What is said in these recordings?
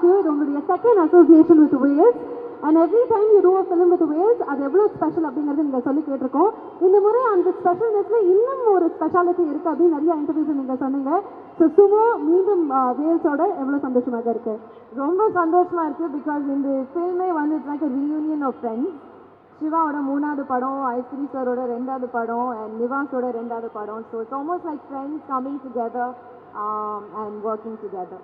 Should உங்களுடைய second association with Vels and every time you do a film with Vels அது எவ்வளோ special அப்படிங்கிறது நீங்கள் சொல்லி கேட்டிருக்கோம். இந்த முறை அந்த ஸ்பெஷல்னஸில் இன்னும் ஒரு ஸ்பெஷாலிட்டி இருக்குது அப்படின்னு நிறைய இன்டர்வியூஸ் நீங்கள் சொன்னீங்க. ஸோ சுமோ மீண்டும் வேல்ஸோட எவ்வளோ சந்தோஷமாக இருக்குது ரொம்ப சந்தோஷமாக இருக்குது பிகாஸ் இந்த ஃபில்மே வந்து it's like reunion of friends சிவாவோட மூணாவது படம் ஐஸ்வரி சாரோட ரெண்டாவது படம் அண்ட் நிவாஸோட ரெண்டாவது படம். So it's almost like friends coming together and working together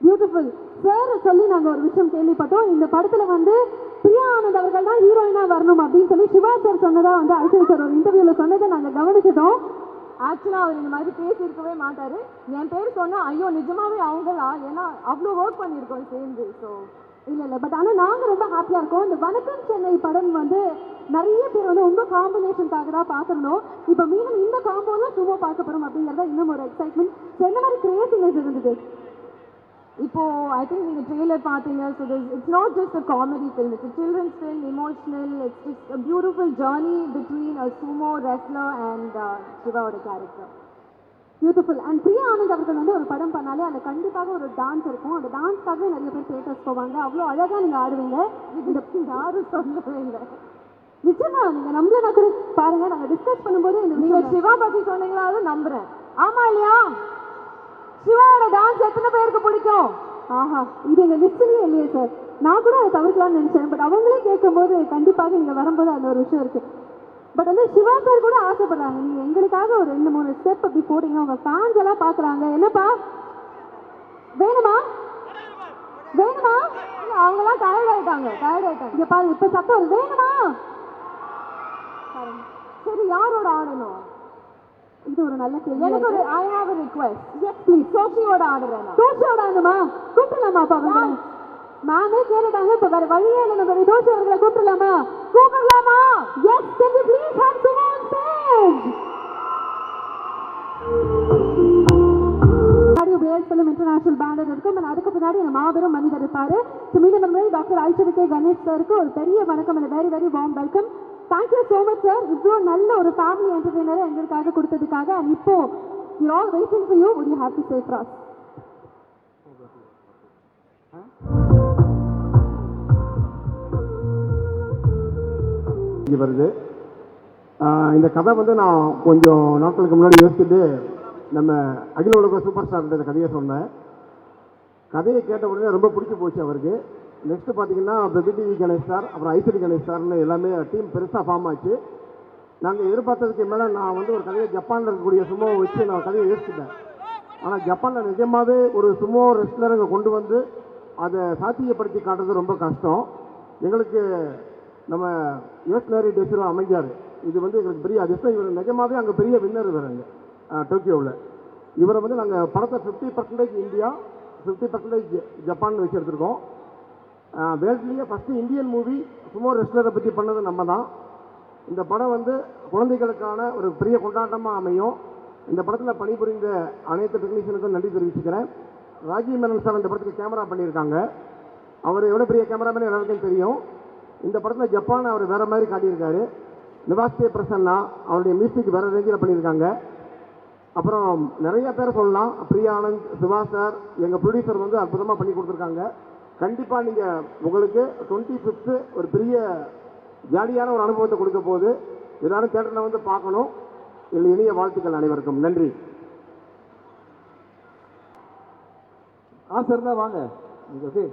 beautiful sir சொல்லி நாங்கள் ஒரு விஷயம் கேள்விப்பட்டோம். இந்த படத்தில் வந்து பிரியா ஆனந்த் அவர்கள் தான் ஹீரோயினாக வரணும் அப்படின்னு சொல்லி சிவா சார் சொன்னதாக வந்து அர்ஜுன் சார் ஒரு இன்டர்வியூவில் சொன்னதை நாங்கள் கவனிச்சிட்டோம். ஆக்சுவலாக அவர் இந்த மாதிரி பேசியிருக்கவே மாட்டார். என் பேர் சொன்னால் ஐயோ நிஜமாவே அவங்களா? ஏன்னா அவ்வளோ ஒர்க் பண்ணியிருக்கோம் சேர்ந்து. ஸோ இல்லை இல்லை. பட் ஆனால் நாங்கள் ரொம்ப ஹாப்பியாக இருக்கோம். இந்த வணக்கம் சென்னை படம் வந்து நிறைய பேர் வந்து உங்கள் காம்பினேஷனுக்காக தான் பார்த்துருந்தோம். இப்போ மீண்டும் இந்த காம்போல சும்மா பார்க்க போறோம் அப்படிங்கிறத இன்னும் ஒரு எக்ஸைட்மெண்ட் என்ன மாதிரி கிரியேட்டிவ்னஸ் இருந்தது? இப்போ ஐ திங்க் நீங்கள் ட்ரெய்லர் பார்த்தீங்க so it's not just a comedy film it's children's film emotional it's just a beautiful journey between a sumo wrestler and சிவாவோட character beautiful and Priya Anand அவர்கள் வந்து ஒரு படம் பண்ணாலே அதுல கண்டிப்பாக ஒரு டான்ஸ் இருக்கும். அந்த டான்ஸ்க்காகவே நிறைய பேர் தேட்டர்ஸ் போவாங்க. அவ்வளோ அழகா நீங்க ஆடுவீங்க. இந்த யாரும் சொல்லவே இல்லை. நிச்சயமா நீங்க நம்மள கூட பாருங்க. நாங்க டிஸ்கஸ் பண்ணும்போது இந்த நீங்க விஷயம் சிவா பத்தி சொன்னீங்களா அது நம்புறேன். ஆமா இல்லையா? சிவாவோட டான்ஸ் எத்தனை பேருக்கு பிடிக்கும்? ஆஹா இது எங்க லிஸ்ட்லயே இல்லையே சார் நான் கூட அதை தவிர்க்கலாம்னு நினைச்சேன் பட் அவங்களே கேட்கும்போது கண்டிப்பாக நீங்க வரும்போது அந்த ஒரு விஷயம் இருக்கு. பட் வந்து சிவா சார் கூட ஆசைப்படுறாங்க. நீங்க எங்களுக்காக ஒரு ரெண்டு மூணு ஸ்டெப் அப்படி போட்டீங்க அவங்க ஃபேன்ஸ் எல்லாம் பாக்குறாங்க என்னப்பா? வேணுமா? வேணுமா? இல்லை அவங்களாம் டயர்ட் ஆயிட்டாங்க டயர்ட் ஆயிட்டாங்க. இங்க பாருங்க இப்ப சத்தம் வேணுமா? சரி யாரோட ஆடணும்? இது ஒரு நல்ல கேள்வி. எனக்கு ஒரு I have request yes please சோஃபியோட ஆடுறேன் தோஷோட ஆனுமா கூப்பிடலாமா அப்பா அவங்களை மேமே கேட்டுட்டாங்க இப்ப வேற வழியே இல்லை. நம்ம தோஷி அவர்களை கூப்பிடலாமா? கூப்பிடலாமா yes can you please have on stage film international banner இருக்கும் and அதுக்கு பின்னாடி அந்த மாபெரும் மனிதர் இருப்பாரு. ஸோ மீண்டும் டாக்டர் ஐஸ்வரி கே கணேஷ் சாருக்கு ஒரு பெரிய வணக்கம். and very very warm welcome thank you so much sir இவ்வளோ நல்ல ஒரு ஃபேமிலி என்டர்டெய்னரை எங்களுக்காக கொடுத்ததுக்காக அண்ட் இப்போ you all waiting for you would you happy safe say இங்கே வருது. இந்த கதை வந்து நான் கொஞ்சம் நாட்களுக்கு முன்னாடி யோசிச்சுட்டு நம்ம அகில உலக சூப்பர் ஸ்டார் இந்த கதையை சொன்னேன். கதையை கேட்ட உடனே ரொம்ப பிடிச்சி போச்சு அவருக்கு. நெக்ஸ்ட் பார்த்தீங்கன்னா பிபிடிவி கணேஷ் சார் அப்புறம் ஐசிடி கணேஷ் சார்னு எல்லாமே டீம் பெருசாக ஃபார்ம் ஆச்சு. நாங்கள் எதிர்பார்த்ததுக்கு மேலே நான் வந்து ஒரு கதையை ஜப்பானில் இருக்கக்கூடிய சுமோவை வச்சு நான் கதையை யோசிச்சிட்டேன் ஆனால் ஜப்பானில் நிஜமாகவே ஒரு சுமோ ரெஸ்லர் கொண்டு வந்து அதை சாத்தியப்படுத்தி காட்டுறது ரொம்ப கஷ்டம். எங்களுக்கு நம்ம யோசனரி டெசிரோ அமைஞ்சார். இது வந்து எங்களுக்கு பெரிய அதிர்ஷ்டம். இவர் நிஜமாவே அங்கே பெரிய வின்னர் வராங்க டோக்கியோவில். இவரை வந்து நாங்கள் படத்தை fifty percentage India fifty percentage Japan வச்சு எடுத்துருக்கோம். வேர்ல்ட்லேயே ஃபஸ்ட்டு இந்தியன் மூவி சுமோ ரெஸ்லரை பற்றி பண்ணது நம்ம தான் இந்த படம் வந்து குழந்தைகளுக்கான ஒரு பெரிய கொண்டாட்டமாக அமையும். இந்த படத்தில் பணிபுரிந்த அனைத்து டெக்னீஷியனுக்கும் நன்றி தெரிவிச்சுக்கிறேன். ராஜீவ் மேனன் சார் இந்த படத்துக்கு கேமரா பண்ணியிருக்காங்க. அவர் எவ்வளோ பெரிய கேமராமேன் எல்லாருக்கும் தெரியும். இந்த படத்தில் ஜப்பான் அவர் வேறு மாதிரி காட்டியிருக்காரு. நிவாஸ்தே பிரசன்னா அவருடைய மியூசிக் வேறு ரேஞ்சில் பண்ணியிருக்காங்க. அப்புறம் நிறைய பேர் சொல்லலாம். பிரியா ஆனந்த் சிவா சார் எங்கள் ப்ரொடியூசர் வந்து அற்புதமாக பண்ணி கொடுத்துருக்காங்க. கண்டிப்பாக நீங்கள் உங்களுக்கு டுவெண்ட்டி ஃபிஃப்த்து ஒரு பெரிய ஜாலியான ஒரு அனுபவத்தை கொடுக்க போது எல்லாரும் தேட்டரில் வந்து பார்க்கணும். இல்லை இனிய வாழ்த்துக்கள் அனைவருக்கும். நன்றி. ஆ சார் தான் வாங்க. Okay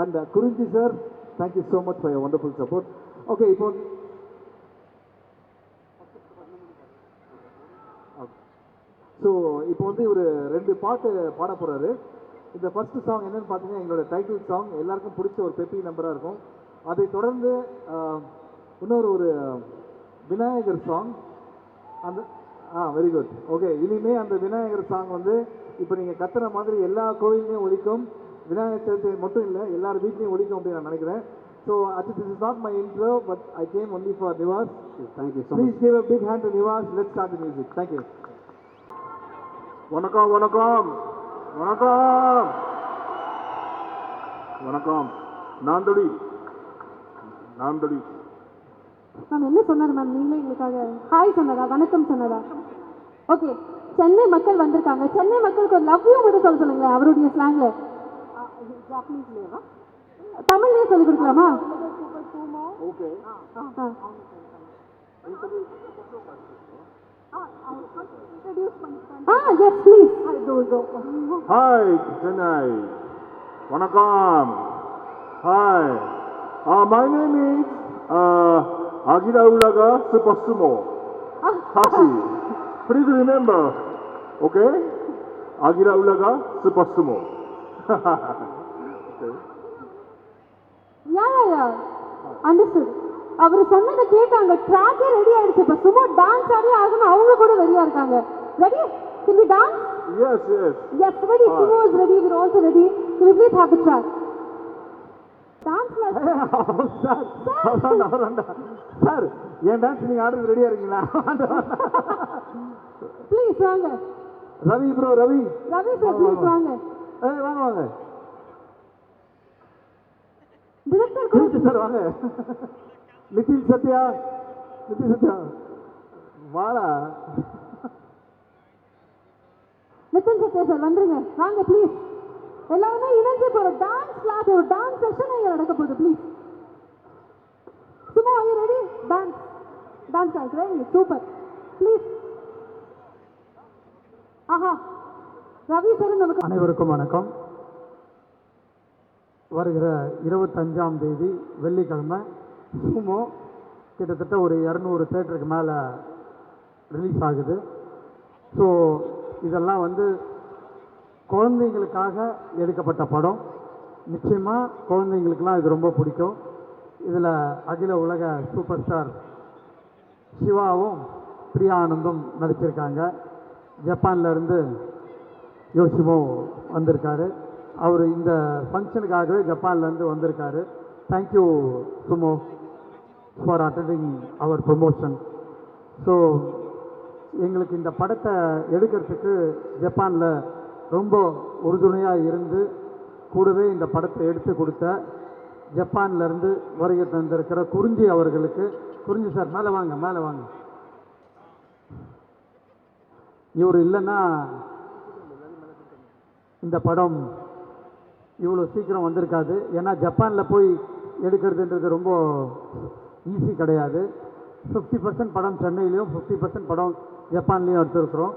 and Kurinji sir thank you so much for wonderful support okay இப்போ ஸோ இப்போ வந்து இவர் ரெண்டு பாட்டு பாட போகிறாரு இந்த ஃபர்ஸ்ட் சாங் என்னன்னு பார்த்தீங்கன்னா எங்களோட டைட்டில் சாங் எல்லாருக்கும் பிடிச்ச ஒரு பெப்பி நம்பராக இருக்கும். அதை தொடர்ந்து இன்னொரு ஒரு விநாயகர் சாங் அந்த ஆ வெரி குட் ஓகே இனிமே அந்த விநாயகர் சாங் வந்து இப்போ நீங்கள் கத்துற மாதிரி எல்லா கோயிலையும் ஒலிக்கும். விநாயகர் சதுர்த்தி மட்டும் இல்லை எல்லார் வீட்லையும் ஒழிக்கும் அப்படின்னு நான் நினைக்கிறேன். ஸோ அச்சு this is not my intro but I came only for Nivas thank you please give a big hand to Nivas let's start the music thank you வணக்கம் வணக்கம். வணக்கம். வணக்கம். நான் தொடி நான் தொடி மேம் என்ன சொன்னார் மேம்? நீங்களே எங்களுக்காக ஹாய் சொன்னதா? வணக்கம் சொன்னதா? ஓகே சென்னை மக்கள் வந்திருக்காங்க. சென்னை மக்களுக்கு ஒரு லவ் யூ மட்டும் சொல்ல சொல்லுங்களேன் அவருடைய ஸ்லாங்ல தமிழ்லயே சொல்லி கொடுக்கலாமா? Introduce my. Ah, yes, please. I do. Hi, Chennai. Wanakam. Hi. Uh, my name is uh, Agira Uraga Super Sumo. Tashi. Please remember, okay? Agira Uraga Super Sumo. okay. Yeah, yeah, yeah. Understood. அவர் சொன்னதை கேட்டாங்க. ட்ராக்கே ready ஆயிடுச்சு. இப்போ சும்மா dance ஆடி ஆகணும். அவங்க கூட ரெடியா இருக்காங்க. Ready can we dance? Yes, yes. yes ready. Sumo is ready. We're also ready. Can we please have the track. Dance class. Sir N dance நீங்க ஆடுறது ரெடியா இருக்கீங்களா? ப்ளீஸ் வாங்க. Ravi bro Ravi. Ravi sir please வாங்க. ஏய் வாங்க வாங்க. Director கூட சார் வாங்க. நிதின் சத்யா நிதின் சத்யா. வாடா. நிதின் சத்யா சார் வந்துருங்க. வாங்க ப்ளீஸ் எல்லாருமே இணைஞ்சு ஒரு டான்ஸ் கிளாஸ் ஒரு டான்ஸ் செஷன் இங்கே நடக்க போகுது ப்ளீஸ் சும்மா ஐயோ ready dance dance ready super please Aha. Ravi sir நமக்கு அனைவருக்கும் வணக்கம். வருகிற இருபத்தஞ்சாம் தேதி வெள்ளிக்கிழமை சுமோ கிட்டத்தட்ட ஒரு இரநூறு தேட்டருக்கு மேலே ரிலீஸ் ஆகுது. ஸோ இதெல்லாம் வந்து குழந்தைங்களுக்காக எடுக்கப்பட்ட படம். நிச்சயமாக குழந்தைங்களுக்கெல்லாம் இது ரொம்ப பிடிக்கும். இதில் அகில உலக சூப்பர் ஸ்டார் சிவாவும் பிரியா ஆனந்தும் நடிச்சிருக்காங்க ஜப்பான்லேருந்து யோசிமோ வந்திருக்காரு. அவர் இந்த ஃபங்க்ஷனுக்காகவே ஜப்பான்லேருந்து வந்திருக்காரு. Thank you sumo. For attending our promotion so எங்களுக்கு இந்த படத்தை எடுக்கிறதுக்கு ஜப்பானில் ரொம்ப உறுதுணையாக இருந்து கூடவே இந்த படத்தை எடுத்து கொடுத்த ஜப்பான்லேருந்து வருகை தந்திருக்கிற குறிஞ்சி அவர்களுக்கு குறிஞ்சி சார் மேலே வாங்க மேலே வாங்க. இவர் இல்லைன்னா இந்த படம் இவ்வளோ சீக்கிரம் வந்திருக்காது. ஏன்னா ஜப்பானில் போய் எடுக்கிறதுன்றது ரொம்ப ஈஸி கிடையாது. ஃபிஃப்டி பர்சன்ட் படம் சென்னையிலையும் ஃபிஃப்டி பர்சன்ட் படம் ஜப்பான்லேயும் எடுத்துருக்குறோம்.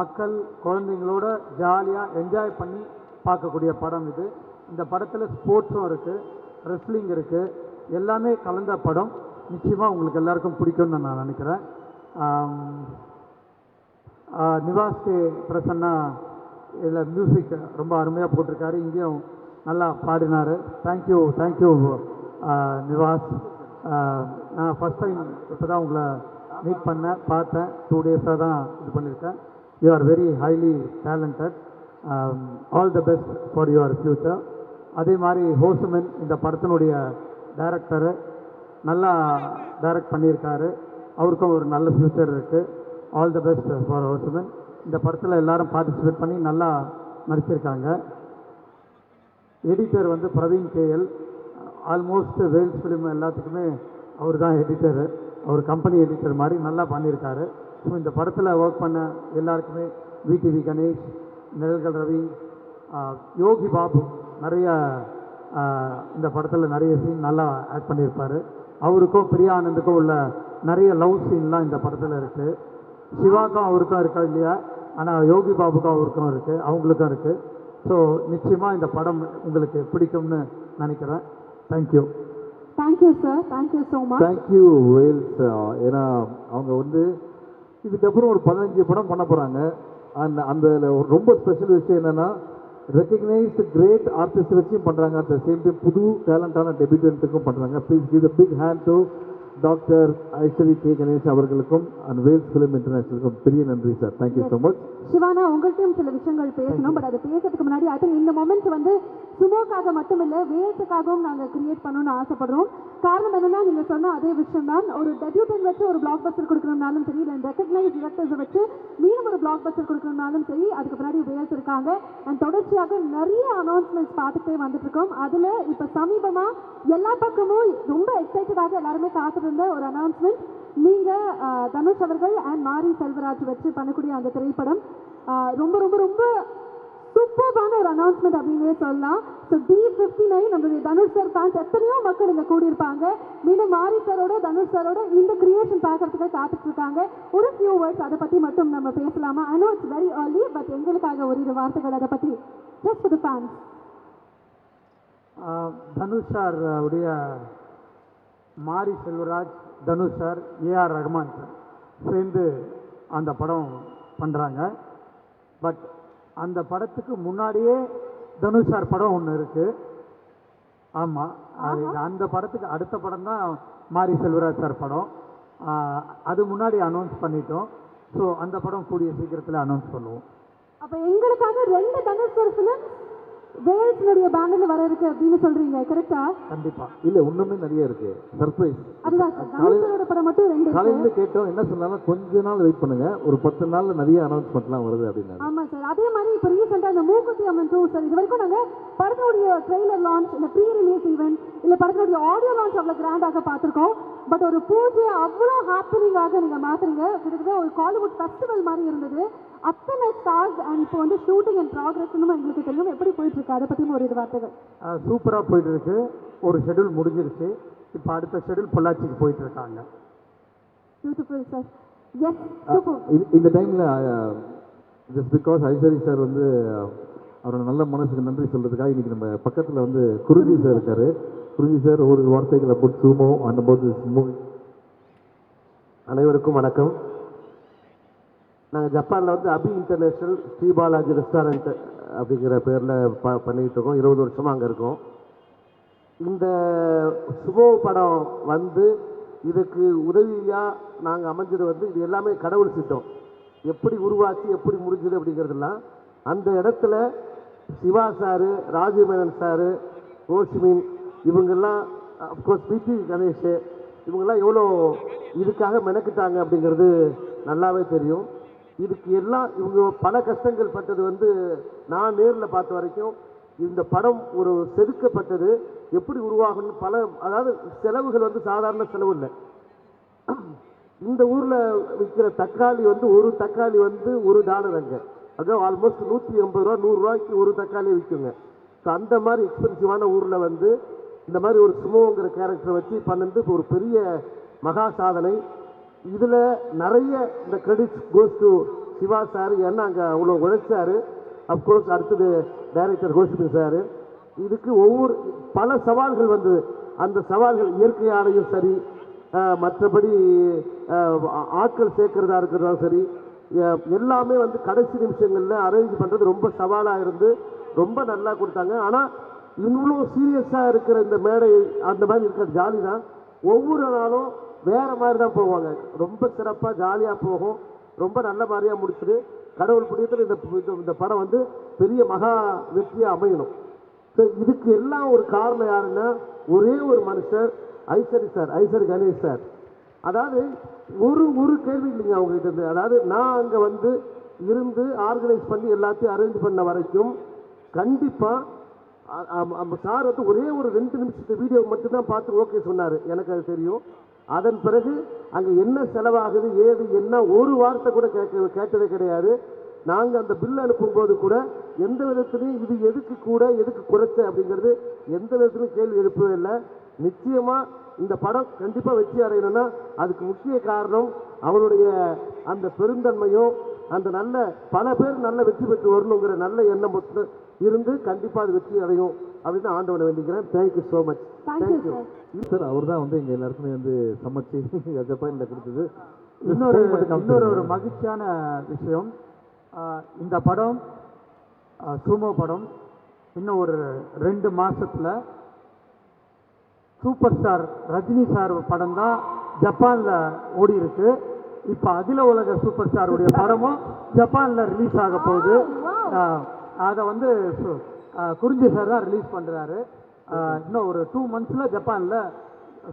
மக்கள் குழந்தைங்களோட ஜாலியாக என்ஜாய் பண்ணி பார்க்கக்கூடிய படம் இது. இந்த படத்தில் ஸ்போர்ட்ஸும் இருக்குது ரெஸ்லிங் இருக்குது எல்லாமே கலந்த படம். நிச்சயமாக உங்களுக்கு எல்லாருக்கும் பிடிக்கும்னு நான் நினைக்கிறேன். ஆம், நிவாஸ் பிரசன்னா இதில் மியூசிக் ரொம்ப அருமையாக போட்டிருக்காரு. இங்கேயும் நல்லா பாடினார். Thank you thank you Nivas. நான் ஃபஸ்ட் டைம் இப்போ தான் உங்களை மீட் பண்ணேன் பார்த்தேன். டூ டேஸாக தான் இது பண்ணியிருக்கேன். You are very highly talented all the best for your future அதே மாதிரி ஹோசுமென் இந்த படத்தினுடைய டைரக்டரு நல்லா டைரக்ட் பண்ணியிருக்காரு. அவருக்கும் ஒரு நல்ல ஃப்யூச்சர் இருக்குது ஆல் த பெஸ்ட் ஃபார் ஹோசுமென் இந்த படத்தில் எல்லாரும் பார்ட்டிசிபேட் பண்ணி நல்லா நடிச்சிருக்காங்க. எடிட்டர் வந்து Praveen K L almost Vels film எல்லாத்துக்குமே அவர் தான் எடிட்டரு அவர் கம்பெனி எடிட்டர் மாதிரி நல்லா பண்ணியிருக்காரு. ஸோ இந்த படத்தில் ஒர்க் பண்ண எல்லாருக்குமே விடிவி கணேஷ் நிழல்கள் ரவி யோகி பாபு நிறைய இந்த படத்தில் நிறைய சீன் நல்லா ஆக்ட் பண்ணியிருப்பார். அவருக்கும் பிரியா ஆனந்துக்கும் உள்ள நிறைய லவ் சீன்லாம் இந்த படத்தில் இருக்குது சிவாக்கும் அவருக்கும் இருக்கா இல்லையா? ஆனால் யோகி பாபுக்கும் அவருக்கும் இருக்குது அவங்களுக்கும் இருக்குது ஸோ நிச்சயமாக இந்த படம் உங்களுக்கு பிடிக்கும்னு நினைக்கிறேன். Thank you thank you sir thank you so much thank you Vels ஏன்னா அவங்க வந்து இதுக்கப்புறம் ஒரு பதினஞ்சு படம் பண்ண போகிறாங்க அந்த அந்த ரொம்ப ஸ்பெஷல் விஷயம் என்னென்னா ரெக்கக்னைஸ்டு கிரேட் ஆர்டிஸ்ட் வச்சும் பண்ணுறாங்க அட் த சேம் டைம் புது டேலண்டான டெபியூட்டன்ட்டுக்கும் பண்ணுறாங்க please give the big hand to doctor Ishari K. Ganesh அவர்களுக்கும் அண்ட் வேல்ஸ் ஃபிலிம் இன்டர்நேஷனலுக்கும் பெரிய நன்றி sir thank you so much Sivana உங்கள்கிட்டயும் சில விஷயங்கள் பேசணும் பட் அது பேசுறதுக்கு முன்னாடி ஐ திங்க் இந்த மொமெண்ட் வந்து சுமோக்காக மட்டும் இல்லை வேல்ஸுக்காகவும் நாங்கள் கிரியேட் பண்ணணும்னு ஆசைப்படுறோம். காரணம் என்னன்னா நீங்க சொன்ன அதே விஷயம் தான் ஒரு டெபியூட்டன் வச்சு ஒரு பிளாக் பஸ்டர் கொடுக்கணும்னாலும் சரி இல்லை ரெக்கக்னைஸ் டிரெக்டர்ஸை வச்சு மீண்டும் ஒரு பிளாக் பஸ்டர் கொடுக்கணும்னாலும் சரி அதுக்கு பின்னாடி வேல்ஸ் இருக்காங்க அண்ட் தொடர்ச்சியாக நிறைய அனௌன்ஸ்மெண்ட்ஸ் பார்த்துட்டே வந்துட்டு இருக்கோம் அதுல இப்ப சமீபமா எல்லா பக்கமும் ரொம்ப எக்ஸைட்டடாக எல்லாருமே காத்திருந்த ஒரு அனௌன்ஸ்மெண்ட் நீங்க தனுஷ் அவர்கள் அண்ட் மாரி செல்வராஜ் வச்சு பண்ணக்கூடிய அந்த திரைப்படம். ரொம்ப ரொம்ப ரொம்ப சூப்பர்பான ஒரு அனௌன்ஸ்மெண்ட் அப்படின்னே சொல்லலாம். ஸோ டி ஃபிஃப்டி நைன் நம்மளுடைய தனுஷ் சார் ஃபேன்ஸ் எத்தனையோ மக்கள் இங்கே கூடியிருப்பாங்க. மீண்டும் மாரி சாரோட தனுஷ் சாரோட இந்த கிரியேஷன் பார்க்கறதுக்கு காத்துட்டு இருக்காங்க ஒரு ஃபியூ வேர்ட்ஸ் அதை பற்றி மட்டும் நம்ம பேசலாமா? I know it's very early but எங்களுக்காக ஒரு இரு வார்த்தைகள் அதை பற்றி ஜஸ்ட் ஃபார் த ஃபேன்ஸ் ஆஹ் தனுஷ் சார் உடைய Mari Selvaraj Dhanush sir A R Rahman sir சேர்ந்து அந்த படம் பண்ணுறாங்க பட் அந்த படத்துக்கு முன்னாடியே தனுஷ் சார் படம் ஒன்று இருக்குது ஆமாம் அது அந்த படத்துக்கு அடுத்த படம் தான் மாரி செல்வராஜ் சார் படம். அது முன்னாடி அனௌன்ஸ் பண்ணிட்டோம். ஸோ அந்த படம் கூடிய சீக்கிரத்தில் அனௌன்ஸ் பண்ணுவோம். அப்போ எங்களுக்காக ரெண்டு தனுஷ் சார் வேல்ஸ்னுடைய பேனர்ல வர இருக்கு அப்படின்னு சொல்றீங்க கரெக்டா கண்டிப்பாக இல்ல இன்னுமே நிறைய இருக்கு. சர்ப்ரைஸ் அதுதான் சாரோட படம் மட்டும் ரெண்டு காலையில கேட்டோம் என்ன சொன்னாலும் கொஞ்ச நாள் வெயிட் பண்ணுங்க. ஒரு பத்து நாள்ல நிறைய அனௌன்ஸ்மெண்ட்லாம் வருது அப்படின்னாரு ஆமா சார் அதே மாதிரி இப்போ ரீசெண்டாக இந்த மூக்குத்தி அம்மன் டூ சார் இது வரைக்கும் நாங்கள் படத்தினுடைய ட்ரெய்லர் லான்ச் இல்லை ப்ரீ ரிலீஸ் ஈவெண்ட் இல்லை படத்தினுடைய ஆடியோ லான்ச் அவ்வளோ கிராண்டாக பார்த்துருக்கோம். பட் ஒரு பூஜை அவ்வளோ ஹாப்பனிங்காக நீங்கள் மாத்துறீங்க. கிட்டத்தட்ட ஒரு காலிவுட் ஃபெஸ்டிவல் மாதிரி இருந்தது. அத்தனை ஸ்டார்ஸ் அண்ட் இப்போ வந்து ஷூட்டிங் அண்ட் ப்ராக்ரஸ்னு எங்களுக்கு தெரியும். எப்படி போயிட்டு இருக்கு அதை பற்றியும் ஒரு இது வார்த்தைகள். சூப்பராக போயிட்டு இருக்கு ஒரு ஷெட்யூல் முடிஞ்சிருச்சு. இப்போ அடுத்த ஷெட்யூல் பொள்ளாச்சிக்கு போயிட்டு இருக்காங்க பியூட்டிஃபுல் சார் எஸ் இந்த- டைம்ல ஜஸ்ட் பிகாஸ் ஐஸ்வரி சார் வந்து அவரோட நல்ல மனசுக்கு நன்றி சொல்றதுக்காக இன்னைக்கு நம்ம பக்கத்துல வந்து குருஜி சார் இருக்காரு. குருஜி சார் ஒரு வார்த்தைகளை போட்டு சுமோ அந்த போது மூவி அனைவருக்கும் வணக்கம். நாங்கள் ஜப்பானில் வந்து அபி இன்டர்நேஷ்னல் ஸ்ரீபாலாஜி ரெஸ்டாரண்ட் அப்படிங்கிற பேரில் ப பண்ணிகிட்டு இருக்கோம். இருபது வருஷமாக அங்கே இருக்கோம். இந்த சுபோ படம் வந்து இதுக்கு உதவியாக நாங்கள் அமைஞ்சது வந்து இது எல்லாமே கடவுள் சித்தம். எப்படி உருவாச்சு எப்படி முடிஞ்சது அப்படிங்கிறதுலாம் அந்த இடத்துல சிவா சாரு ராஜமேனன் சாரு ரோஷ்மின் இவங்கெல்லாம் அஃப்கோர்ஸ் பிடி கணேஷ் இவங்கெல்லாம் எவ்வளோ இதுக்காக மெனக்கிட்டாங்க அப்படிங்கிறது நல்லாவே தெரியும். இதுக்கு எல்லாம் இவங்க பல கஷ்டங்கள் பட்டது வந்து நான் நேரில் பார்த்த வரைக்கும் இந்த படம் ஒரு செதுக்கப்பட்டது. எப்படி உருவாகணும் பல அதாவது செலவுகள் வந்து சாதாரண செலவு இல்லை. இந்த ஊரில் விற்கிற தக்காளி வந்து ஒரு தக்காளி வந்து ஒரு டாலர் அங்கே. அதாவது ஆல்மோஸ்ட் நூற்றி எண்பது ரூபா நூறுரூவாய்க்கு ஒரு தக்காளி விற்குங்க ஸோ அந்த மாதிரி எக்ஸ்பென்சிவான ஊரில் வந்து இந்த மாதிரி ஒரு சுமோங்கிற கேரக்டரை வச்சு பண்ணது ஒரு பெரிய மகா சாதனை. இதில் நிறைய இந்த credits goes to Siva sir ஏன்னா அங்கே அவ்வளோ உழைச்சாரு. அப்கோர்ஸ் அடுத்தது டைரக்டர் கோஷிபி சார். இதுக்கு ஒவ்வொரு பல சவால்கள் வந்தது அந்த சவால்கள் இயற்கையாலையும் சரி மற்றபடி ஆட்கள் சேர்க்கறதா இருக்கிறதாலும் சரி எல்லாமே வந்து கடைசி நிமிஷங்களில் அரேஞ்ச் பண்ணுறது ரொம்ப சவாலாக இருந்து ரொம்ப நல்லா கொடுத்தாங்க. ஆனால் இவ்வளோ சீரியஸாக இருக்கிற இந்த மேடை அந்த மாதிரி இருக்கிற ஜாலி தான். ஒவ்வொரு நாளும் வேறு மாதிரி தான் போவாங்க. ரொம்ப சிறப்பாக ஜாலியாக போகும். ரொம்ப நல்ல மாதிரியாக முடிச்சுது கடவுள் புண்ணியத்தில் இந்த இந்த- இந்த படம் வந்து பெரிய மகா வெற்றியாக அமையணும். ஸோ இதுக்கு எல்லாம் ஒரு காரணம் யாருன்னா ஒரே ஒரு மனுஷர் ஐசரி சார் ஐசரி கணேஷ் சார் அதாவது ஒரு ஒரு கேள்வி இல்லைங்க அவங்ககிட்ட இருந்து. அதாவது நான் அங்கே வந்து இருந்து ஆர்கனைஸ் பண்ணி எல்லாத்தையும் அரேஞ்ச் பண்ண வரைக்கும் கண்டிப்பாக சார் வந்து ஒரே ஒரு ரெண்டு நிமிஷத்து வீடியோ மட்டும்தான் பார்த்து ஓகே சொன்னார். எனக்கு அது தெரியும். அதன் பிறகு அங்கே என்ன செலவாகுது ஏது என்ன ஒரு வார்த்தை கூட கேட்க கேட்டதே கிடையாது. நாங்கள் அந்த பில் அனுப்பும்போது கூட எந்த விதத்துலையும் இது எதுக்கு கூட எதுக்கு குறைச்ச அப்படிங்கிறது எந்த விதத்துலையும் கேள்வி எழுப்பவே இல்லை. நிச்சயமாக இந்த படம் கண்டிப்பாக வெற்றி அடையணும்னா அதுக்கு முக்கிய காரணம் அவருடைய அந்த பெருந்தன்மையும் அந்த நல்ல பல பேர் நல்ல வெற்றி பெற்று வரணுங்கிற நல்ல எண்ணம் இருந்து கண்டிப்பாக அது வெற்றி அடையும் அப்படின்னு ஆண்டவனை வேண்டிக்கிறேன். Thank you so much thank you sir sir அவர் தான் வந்து எங்க எல்லாருக்குமே வந்து சமைச்சு ஜப்பானில் கொடுத்தது. இன்னொரு இன்னொரு ஒரு மகிழ்ச்சியான விஷயம். இந்த படம் சூமோ படம் இன்னும் ஒரு ரெண்டு மாசத்துல சூப்பர் ஸ்டார் ரஜினி சார் படம் தான் ஜப்பானில் ஓடி இருக்கு. இப்போ அகில உலக சூப்பர் ஸ்டாருடைய படமும் ஜப்பானில் ரிலீஸ் ஆக போகுது. அதை வந்து குறிஞ்சி சார் தான் ரிலீஸ் பண்ணுறாரு இன்னும் ஒரு டூ மந்த்ஸில் ஜப்பானில்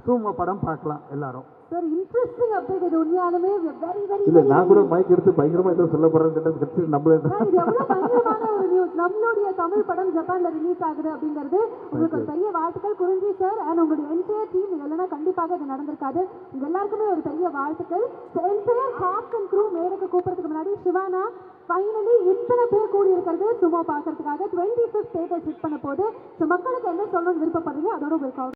சூமோ படம் பார்க்கலாம் எல்லாரும். சார் இன்ட்ரெஸ்டிங் அப்டேட் இது உண்மையாலுமே வெரி வெரி இல்ல நான் கூட மைக் எடுத்து பயங்கரமா ஏதோ சொல்ல போறேன்னு கட்சி நம்மளே இது எவ்வளவு பயங்கரமான ஒரு நியூஸ் நம்மளுடைய தமிழ் படம் ஜப்பான்ல ரிலீஸ் ஆகுது அப்படிங்கிறது உங்களுக்கு ஒரு பெரிய வாழ்த்துக்கள். குறிஞ்சி சார் அண்ட் உங்களுடைய என்டையர் டீம் இல்லைன்னா கண்டிப்பாக இது நடந்திருக்காது. உங்க எல்லாருக்குமே ஒரு பெரிய வாழ்த்துக்கள். என்டையர் காஸ்ட் அண்ட் க்ரூ மேடைக்கு கூப்பிடுறதுக்கு முன்னாடி சிவானா ஃபைனலி இத்தனை பேர் கூடி இருக்கிறது சும்மா பார்க்கறதுக்காக. டுவெண்ட்டி ஃபிஃப்த் தேட்டர் ஹிட் பண்ண போது. ஸோ மக்களுக்கு என்ன சொல்லணும்னு விருப்பப்படுறீங்க? அதோட உங்களுக்கு